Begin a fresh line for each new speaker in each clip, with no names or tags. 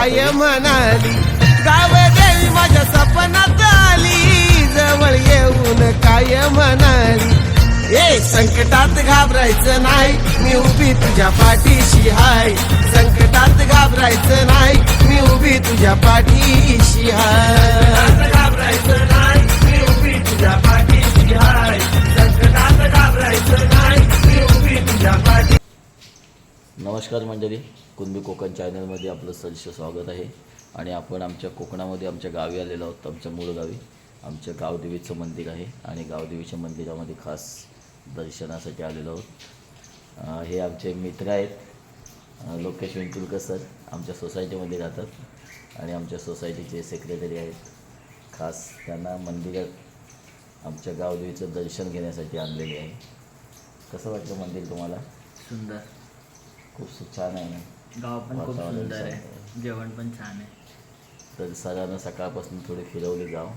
काय म्हणाली? गाव देवी माझ्या सपनात आली. जवळ येऊन काय म्हणाली? ए संकटात घाबरायचं नाही. मी उभी तुझ्या पाठीशी हाय संकटात घाबरायचं नाही. मी उभी तुझ्या पाठीशी हाय
नमस्कार मंडळी कुणबी कोकण चॅनलमध्ये आपलं सदस्य स्वागत आहे. आणि आपण आमच्या कोकणामध्ये आमच्या गावी आलेलो आहोत आमच्या मूळ गावी. आमच्या गावदेवीचं मंदिर आहे आणि गावदेवीच्या मंदिरामध्ये खास दर्शनासाठी आलेलो आहोत. हे आमचे मित्र आहेत लोकेश वेंकुलकर सर आमच्या सोसायटीमध्ये राहतात आणि आमच्या सोसायटीचे सेक्रेटरी आहेत. खास त्यांना मंदिरात आमच्या गावदेवीचं दर्शन घेण्यासाठी आणलेले आहे. कसं वाटलं मंदिर तुम्हाला?
सुंदर.
खूप छान आहे
गाव पण खूप
वातावरण
सुंदर आहे. जेवण पण छान आहे.
तर सरांना सकाळपासून थोडे फिरवले गाव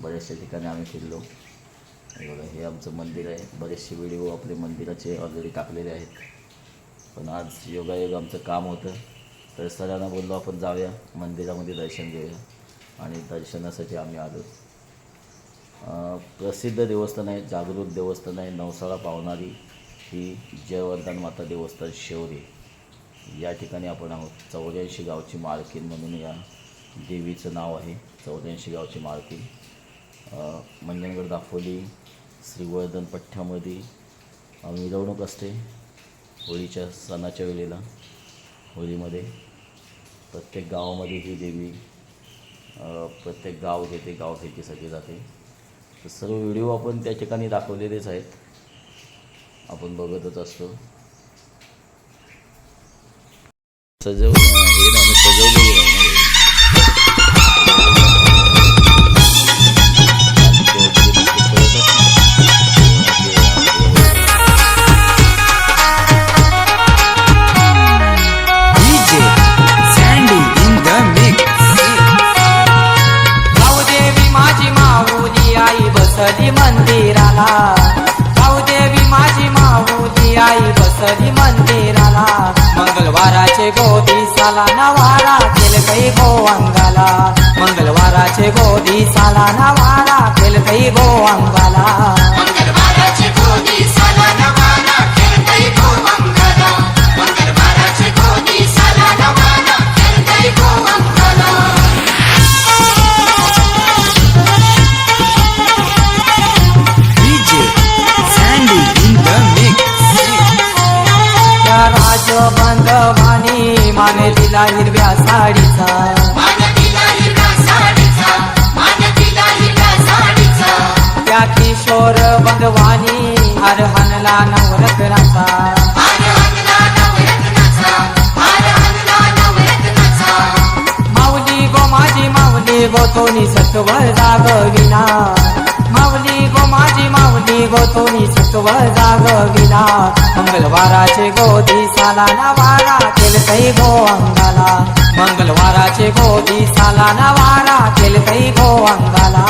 बऱ्याचशा ठिकाणी आम्ही फिरलो. हे बघा हे आमचं मंदिर आहे. बरेचसे व्हिडिओ आपले मंदिराचे ऑलरेडी टाकलेले आहेत. पण आज योगायोग आमचं काम होतं. तर सरांना बोललो आपण जाऊया. मंदिरामध्ये दर्शन घेऊया. आणि दर्शनासाठी आम्ही आलो. प्रसिद्ध देवस्थान आहे जागृत देवस्थान आहे नवसाळा पावणारी. ही जयवर्धन माता देवस्थान शेवरे. या ठिकाणी आपण आहोत. चौऱ्याऐंशी गावची मालकीन म्हणून या देवीचं नाव आहे. चौऱ्याऐंशी गावची मालकीन मंजनगड दाखवली श्रीवर्धन पठ्ठ्यामध्ये मिरवणूक असते. होळीच्या सणाच्या वेळेला होळीमध्ये. प्रत्येक गावामध्ये ही देवी प्रत्येक गाव घेते गाव सगळी जाते. तर सर्व व्हिडिओ आपण त्या ठिकाणी दाखवलेलेच आहेत. आपण बघतच असतो. सजव हे नाही
साला नवारा केल काही गो अंगाला मंगळवाराचे गोदी साला नवारा केल काही गो अंगाला
मंगळवाराचे गोदी साला नवाना खेळतई गो अंगाला मंगळवाराचे गोदी साला नवाना खेळतई गो अंगाला
DJ Sandy in the mix.
त्या राजबंधवानी माने दिला हिरव्या साडीचा. त्या किशोर भगवानी
हर हनला नवरत्नाचा.
माऊली गो माझी माऊली गो तोनी सत्व जागविना माऊली गो माझी माऊली गो तोनी सत्व जागविना मंगळवाराचे गोदी साला नवारा केल काही गो अंगाला मंगळवाराचे गोदी साला नवारा केल काही गो अंगाला